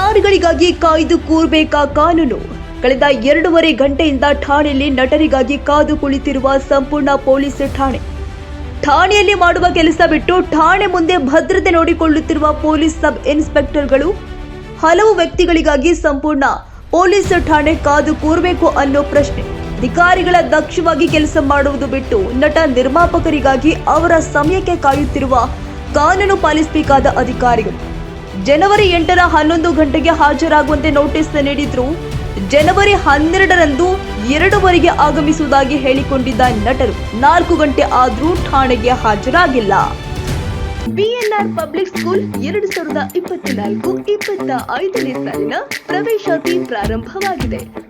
ಸ್ಟಾರ್ಗಳಿಗಾಗಿ ಕಾಯ್ದು ಕೂರ್ಬೇಕಾ ಕಾನೂನು? ಕಳೆದ ಎರಡೂವರೆ ಗಂಟೆಯಿಂದ ಠಾಣೆಯಲ್ಲಿ ನಟರಿಗಾಗಿ ಕಾದು ಕುಳಿತಿರುವ ಸಂಪೂರ್ಣ ಪೊಲೀಸ್ ಠಾಣೆ. ಠಾಣೆಯಲ್ಲಿ ಮಾಡುವ ಕೆಲಸ ಬಿಟ್ಟು ಠಾಣೆ ಮುಂದೆ ಭದ್ರತೆ ನೋಡಿಕೊಳ್ಳುತ್ತಿರುವ ಪೊಲೀಸ್ ಸಬ್ ಇನ್ಸ್ಪೆಕ್ಟರ್ಗಳು, ಹಲವು ವ್ಯಕ್ತಿಗಳಿಗಾಗಿ ಸಂಪೂರ್ಣ ಪೊಲೀಸ್ ಠಾಣೆ ಕಾದು ಕೂರಬೇಕು ಅನ್ನೋ ಪ್ರಶ್ನೆ. ಅಧಿಕಾರಿಗಳ ದಕ್ಷವಾಗಿ ಕೆಲಸ ಮಾಡುವುದು ಬಿಟ್ಟು ನಟ ನಿರ್ಮಾಪಕರಿಗಾಗಿ ಅವರ ಸಮಯಕ್ಕೆ ಕಾಯುತ್ತಿರುವ ಕಾನೂನು ಪಾಲಿಸಬೇಕಾದ ಅಧಿಕಾರಿಗಳು. ಜನವರಿ ಎಂಟರ ಹನ್ನೊಂದು ಗಂಟೆಗೆ ಹಾಜರಾಗುವಂತೆ ನೋಟಿಸ್ ನೀಡಿದ್ರು. ಜನವರಿ ಹನ್ನೆರಡರಂದು ಎರಡುವರೆಗೆ ಆಗಮಿಸುವುದಾಗಿ ಹೇಳಿಕೊಂಡಿದ್ದ ನಟರು ನಾಲ್ಕು ಗಂಟೆ ಆದರೂ ಠಾಣೆಗೆ ಹಾಜರಾಗಿಲ್ಲ. ಬಿಎನ್ಆರ್ ಪಬ್ಲಿಕ್ ಸ್ಕೂಲ್ ಎರಡು ಸಾವಿರದ ಇಪ್ಪತ್ನಾಲ್ಕು, ಇಪ್ಪತ್ತ ಐದನೇ ಸಾಲಿನ ಪ್ರವೇಶಾತಿ ಪ್ರಾರಂಭವಾಗಿದೆ.